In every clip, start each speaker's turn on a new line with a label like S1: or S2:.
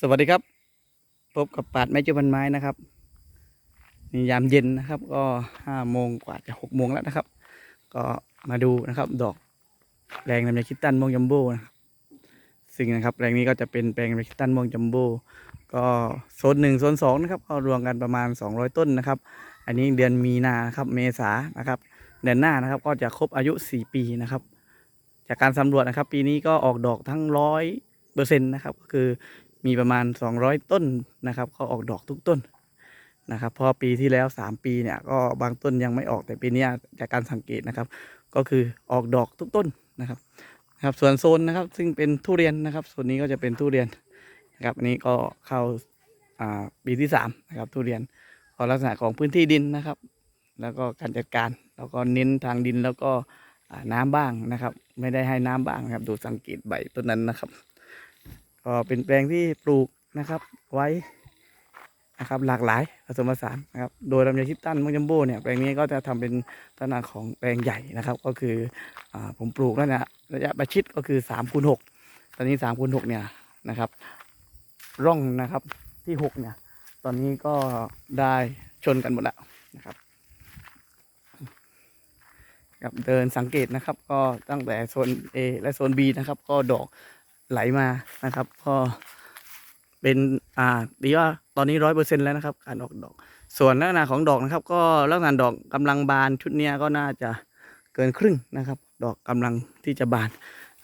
S1: สวัสดีครับ พบกับปาดไม้จ้าพันไม้นะครับนี่ยามเย็นนะครับ ก็ห้าโมงกว่าจะหกโมงแล้วนะครับ ก็มาดูนะครับ ดอกแปลงลำไยคิดตันม่วงจัมโบ้นะครับซึ่งนะครับแปลงนี้ก็จะเป็นแปลงลำไยคิดตันม่วงจัมโบ้ก็โซนหนึ่งโซนสองนะครับก็รวมกันประมาณ200ต้นนะครับ อันนี้เดือนมีนานครับเมษานะครับ เดือนหน้านะครับก็จะครบอายุ4ปีนะครับ จากการสำรวจนะครับ ปีนี้ก็ออกดอกทั้งร้อยเปอร์เซ็นต์นะครับก็คือ มีประมาณ 200 ต้นนะครับก็ออกดอกทุกต้นนะครับพอปีที่แล้ว 3 ปีเนี่ยก็บางต้นยังไม่ออกแต่ปีนี้จากการสังเกตนะครับ ก็คือออกดอกทุกต้นนะครับครับส่วนโซนนะครับซึ่งเป็นทุเรียนนะครับโซนนี้ก็จะเป็นทุเรียนนะครับอันนี้ก็เข้าอ่าปีที่3นะครับทุเรียนก็ลักษณะของพื้นที่ดินนะครับ แล้วก็การจัดการแล้วก็เน้นทางดินแล้วก็น้ำบ้างนะครับ ไม่ได้ให้น้ำบ้างนะครับ ดูสังเกตใบต้นนั้นนะครับ ก็เป็นแปลงที่ปลูกนะครับ ไว้นะครับหลากหลายผสมผสานนะครับ โดยลำไยคิดตันมังจัมโบ้เนี่ยแปลงนี้ก็จะทำเป็นลักษณะของแปลงใหญ่นะครับ ก็คืออผมปลูกแล้วนะระยะประชิดก็คือ3ามคูณหตอนนี้3ามคูณหเนี่ยนะครับ ร่องนะครับที่6เนี่ย ตอนนี้ก็ได้ชนกันหมดแล้วนะครับครับเดินสังเกตนะครับ ก็ตั้งแต่โซน A และโซน B นะครับ ก็ดอก ไหลมานะครับ ก็เป็นอ่าดีว่าตอนนี้ร้อยเปอร์เซ็นแล้วนะครับ การออกดอก ส่วนลักษณะของดอกนะครับ ก็ลักษณะดอกกำลังบานชุดนี้ก็น่าจะเกินครึ่งนะครับ ดอกกำลังที่จะบาน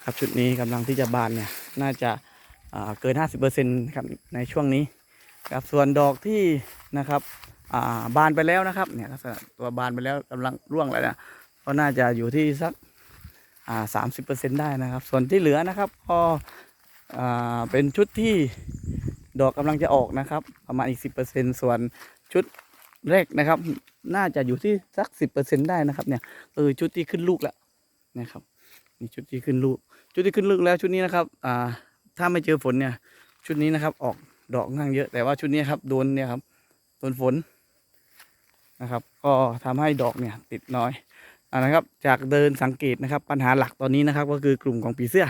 S1: ครับชุดนี้กำลังที่จะบานเนี่ยน่าจะอ่าเกินห้าสิบเปอร์เซ็นต์ครับในช่วงนี้ครับส่วนดอกที่นะครับอ่าบานไปแล้วนะครับเนี่ยลักษณะตัวบานไปแล้วกำลังร่วงแล้วเนี่ยก็น่าจะอยู่ที่สัก สามสิบเปอร์เซ็นได้นะครับ ส่วนที่เหลือนะครับก็อ่าเป็นชุดที่ดอกกำลังจะออกนะครับ ประมาณอีกสิบเปอร์เซ็นส่วนชุดแรกนะครับ น่าจะอยู่ที่สักสิบเปอร์เซ็นได้นะครับ เนี่ยเออชุดที่ขึ้นลูกแล้วนะครับนี่ชุดที่ขึ้นลูก ชุดที่ขึ้นลูกแล้วชุดนี้นะครับอ่าถ้าไม่เจอฝนเนี่ยชุดนี้นะครับออกดอกค่อนข้างเยอะ แต่ว่าชุดนี้ครับโดนเนี่ยครับโดนฝนนะครับ ก็ทำให้ดอกเนี่ยติดน้อย นะครับจากเดินสังเกตนะครับ ปัญหาหลักตอนนี้นะครับ ก็คือกลุ่มของผีเสื้อ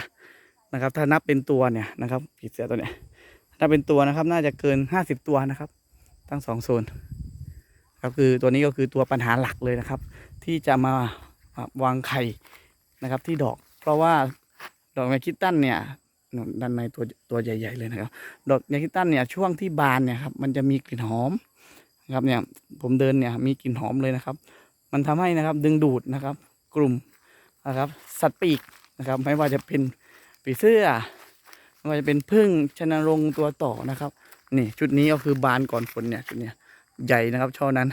S1: นะครับ ถ้านับเป็นตัวเนี่ยนะครับผีเสื้อตัวเนี้ยถ้าเป็นตัวนะครับ น่าจะเกินห้าสิบตัวนะครับ ทั้งสองโซนครับคือตัวนี้ก็คือตัวปัญหาหลักเลยนะครับ ที่จะมาวางไข่นะครับ ที่ดอก เพราะว่าดอกไมคิตันเนี่ยด้านในตัวตัวใหญ่ ๆ เลยนะครับ ดอกไมคิตันเนี่ยช่วงที่บานเนี่ยครับมันจะมีกลิ่นหอมนะครับเนี่ยผมเดินเนี่ยมีกลิ่นหอมเลยนะครับ มันทำให้นะครับดึงดูดนะครับ กลุ่มนะครับ สัตว์ปีกนะครับ ไม่ว่าจะเป็นปีเสื้อไม่ว่าจะเป็นพึ่งชนรงตัวต่อนะครับ นี่ชุดนี้ก็คือบานก่อนฝนเนี่ยชุดเนี้ยใหญ่นะครับช่อนั้น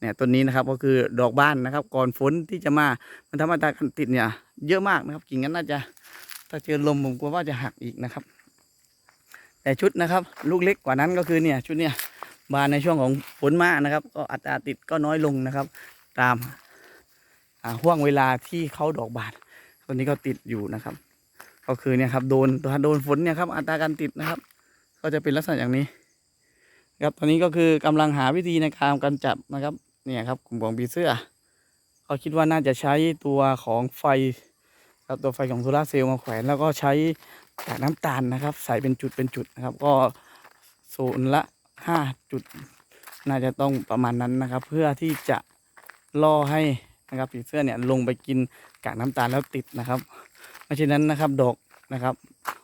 S1: เนี่ยต้นนี้นะครับก็คือดอกบานนะครับ ก่อนฝนที่จะมามันทำให้ตากันติดเนี่ยเยอะมากนะครับกิ่งนั้นน่าจะถ้าเจอลมผมกลัวว่าจะหักอีกนะครับ แต่ชุดนะครับ ลูกเล็กกว่านั้นก็คือเนี่ยชุดเนี่ยบานในช่วงของฝนมานะครับ ก็อัตราติดก็น้อยลงนะครับ ตามห่วงเวลาที่เขาดอกบานตัวนี้ก็ติดอยู่นะครับ ก็คือเนี่ยครับโดนถ้าโดนฝนเนี่ยครับอัตราการติดนะครับ ก็จะเป็นลักษณะอย่างนี้ครับตอนนี้ก็คือกำลังหาวิธีในการการจับนะครับเนี่ยครับกลุ่มของปีเสื้อเขาคิดว่าน่าจะใช้ตัวของไฟครับตัวไฟของโซลาเซลล์มาแขวนแล้วก็ใช้กากน้ำตาลนะครับ ใส่เป็นจุดเป็นจุดนะครับ ก็โซนละห้าจุด น่าจะต้องประมาณนั้นนะครับ เพื่อที่จะ ล่อให้นะครับผีเสื้อเนี่ยลงไปกินกากน้ำตาลแล้วติดนะครับไม่เช่นนั้นนะครับดอกนะครับ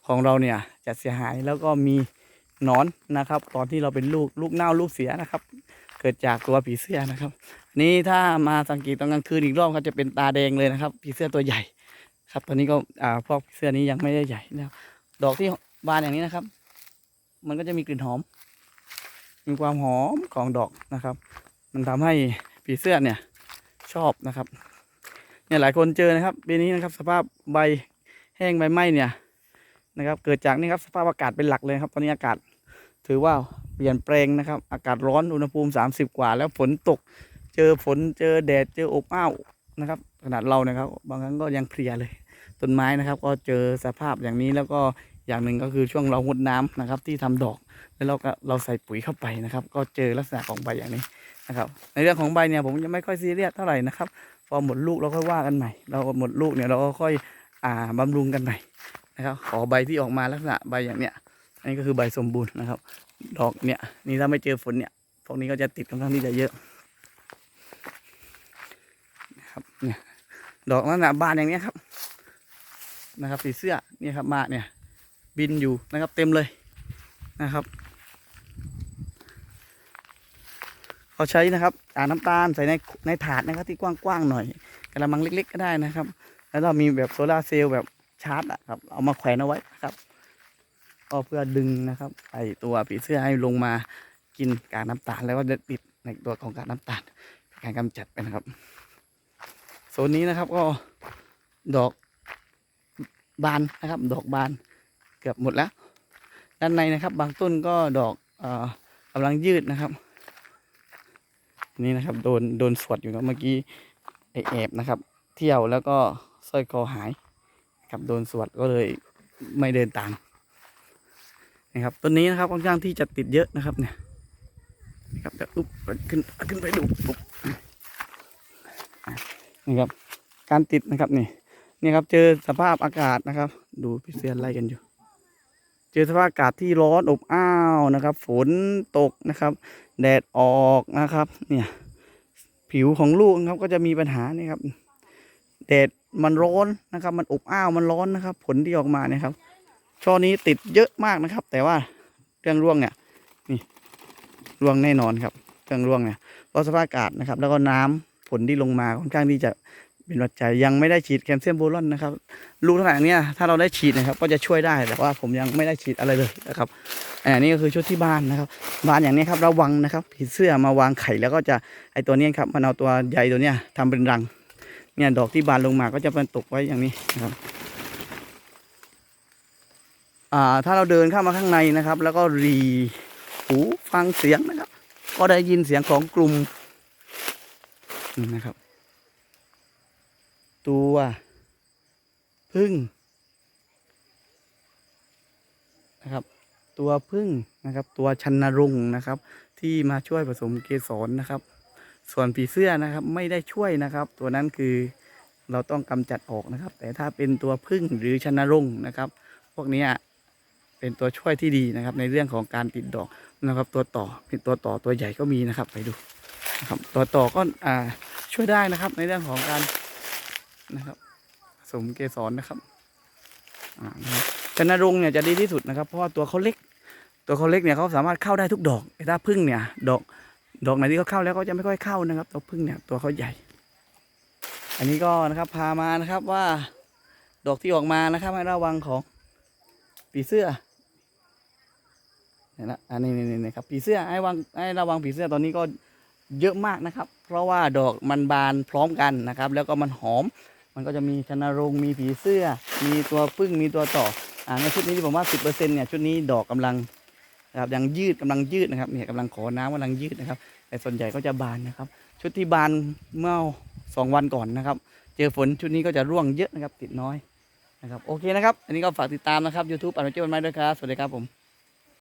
S1: ของเราเนี่ยจะเสียหายแล้วก็มีหนอนนะครับ ตอนที่เราเป็นลูกลูกเน่าลูกเสียนะครับ เกิดจากตัวผีเสื้อนะครับ นี่ถ้ามาสังเกตตอนกลางคืนอีกรอบครับจะเป็นตาแดงเลยนะครับผีเสื้อตัวใหญ่ครับ ตอนนี้ก็อ่าพวกผีเสื้อนี้ยังไม่ได้ใหญ่นะครับดอกที่บานอย่างนี้นะครับ มันก็จะมีกลิ่นหอม มีความหอมของดอกนะครับ มันทำให้ผีเสื้อเนี่ย ชอบนะครับ เนี่ยหลายคนเจอนะครับปีนี้นะครับ สภาพใบแห้งใบไหม้เนี่ยนะครับ เกิดจากนี่ครับสภาพอากาศเป็นหลักเลยครับ ตอนนี้อากาศถือว่าเปลี่ยนแปลงนะครับ อากาศร้อนอุณหภูมิ 30 กว่า แล้วฝนตก เจอฝนเจอแดดเจออบอ้าวนะครับ ขนาดเรานะครับ บางครั้งก็ยังเพลียเลยต้นไม้นะครับ ก็เจอสภาพอย่างนี้แล้วก็ อย่างหนึ่งก็คือช่วงเราหดน้ำนะครับ ที่ทำดอกแล้วเราก็เราใส่ปุ๋ยเข้าไปนะครับ ก็เจอลักษณะของใบอย่างนี้นะครับ ในเรื่องของใบเนี่ยผมยังไม่ค่อยซีเรียสเท่าไหร่นะครับพอหมดลูกเราค่อยว่ากันใหม่ เราหมดลูกเนี่ยเราก็ค่อยอ่าบำรุงกันใหม่นะครับ ขอใบที่ออกมาลักษณะใบอย่างเนี้ยอันนี้ก็คือใบสมบูรณ์นะครับ ดอกเนี่ยนี่ถ้าไม่เจอฝนเนี่ยพวกนี้ก็จะติดค่อนข้างที่จะเยอะนะครับเนี่ยดอกลักษณะบานอย่างเนี้ยครับนะครับสีเสื้อเนี่ยครับมาเนี่ย บินอยู่นะครับเต็มเลยนะครับเขาใช้นะครับอ่าน้ำตาลใส่ในในถาดนะครับที่กว้างๆหน่อยกระมังเล็ก ๆ ก็ได้นะครับ แล้วเรามีแบบโซลาเซลล์แบบชาร์จอะครับเอามาแขวนเอาไว้นะครับก็เพื่อดึงนะครับไอตัวผีเสื้อให้ลงมากินกากน้ำตาลแล้วก็จะติดในตัวของกากน้ำตาลเป็นการกำจัดไปนะครับโซนนี้นะครับก็ดอกบานนะครับ ดอกบาน เกือบหมดแล้ว ด้านในนะครับ บางต้นก็ดอกอกำลังยืดนะครับ นี่นะครับ โดนโดนสวดอยู่ครับเมื่อกี้ไอแอบนะครับ เที่ยวแล้วก็สร้อยคอหายครับโดนสวดก็เลยไม่เดินตามนะครับต้นนี้นะครับค่อนข้างที่จะติดเยอะนะครับเนี่ยนะครับเดี๋ยวอุ๊บขึ้นขึ้นไปดูปุ๊บอะนี่ครับการติดนะครับนี่นี่ครับเจอสภาพอากาศนะครับ ดูพี่เซียนไล่กันอยู่ เจอสภาพอากาศที่ร้อนอบอ้าวนะครับ ฝนตกนะครับ แดดออกนะครับ เนี่ย ผิวของลูกนะครับก็จะมีปัญหานี่ครับ แดดมันร้อนนะครับ มันอบอ้าวมันร้อนนะครับ ผลที่ออกมาเนี่ยครับ ช่อนี้ติดเยอะมากนะครับ แต่ว่าเรื่องร่วงเนี่ยนี่ร่วงแน่นอนครับ เรื่องร่วงเนี่ยเพราะสภาพอากาศนะครับ แล้วก็น้ำฝนที่ลงมาค่อนข้างที่จะ เป็นปัจจัยยังไม่ได้ฉีดแคลเซียมโบรอนนะครับลูกขนาดเนี้ยถ้าเราได้ฉีดนะครับ ก็จะช่วยได้แต่ว่าผมยังไม่ได้ฉีดอะไรเลยนะครับอันนี้ก็คือชุดที่บ้านนะครับบ้านอย่างนี้ครับระวังนะครับผีเสื้อมาวางไข่แล้วก็จะไอตัวเนี้ยครับมันเอาตัวใยตัวเนี้ยทำเป็นรังเนี่ยดอกที่บานลงมาก็จะเป็นตกไว้อย่างนี้นะครับอ่าถ้าเราเดินเข้ามาข้างในนะครับ แล้วก็รีหูฟังเสียงนะครับ ก็ได้ยินเสียงของกลุ่มนะครับ ตัวพึ่งนะครับ ตัวพึ่งนะครับ ตัวชันนรงนะครับ ที่มาช่วยผสมเกสรนะครับ ส่วนผีเสื้อนะครับไม่ได้ช่วยนะครับ ตัวนั้นคือเราต้องกำจัดออกนะครับ แต่ถ้าเป็นตัวพึ่งหรือชันนรงนะครับ พวกนี้เป็นตัวช่วยที่ดีนะครับ ในเรื่องของการติดดอกนะครับ ตัวต่อเป็นตัวต่อตัวใหญ่ก็มีนะครับ ไปดูนะครับ ตัวต่อก็อ่าช่วยได้นะครับในเรื่องของการ นะครับผสมเกสรนะครับอ่านะครับชนนรงเนี่ยจะดีที่สุดนะครับ เพราะว่าตัวเขาเล็ก ตัวเขาเล็กเนี่ยเขาสามารถเข้าได้ทุกดอกแต่ถ้าพึ่งเนี่ย ดอกดอกไหนที่เขาเข้าแล้วก็จะไม่ค่อยเข้านะครับ ตัวพึ่งเนี่ยตัวเขาใหญ่ อันนี้ก็นะครับพามานะครับว่า ดอกที่ออกมานะครับให้ระวังของผีเสื้อเนี่ยนะอันนี้นี่นี่ครับผีเสื้อให้วังให้ระวังผีเสื้อตอนนี้ก็เยอะมากนะครับ เพราะว่าดอกมันบานพร้อมกันนะครับ แล้วก็มันหอม มันก็จะมีชนรงมีผีเสื้อ มีตัวพึ่งมีตัวต่ออ่าในชุดนี้ที่ผมว่าสิบเนี่ยชุดนี้ดอกกำลังนะครับยังยืดกำลังยืดนะครับเนี่ยกำลังขอน้ำกำลังยืดนะครับ แต่ส่วนใหญ่ก็จะบานนะครับ ชุดที่บานเมื่อสองวันก่อนนะครับ เจอฝนชุดนี้ก็จะร่วงเยอะนะครับติดน้อยนะครับโอเคนะครับ อันนี้ก็ฝากติดตามนะครับ YouTube อ่านเจ้าวันไม้ด้วยครับ สวัสดีครับผม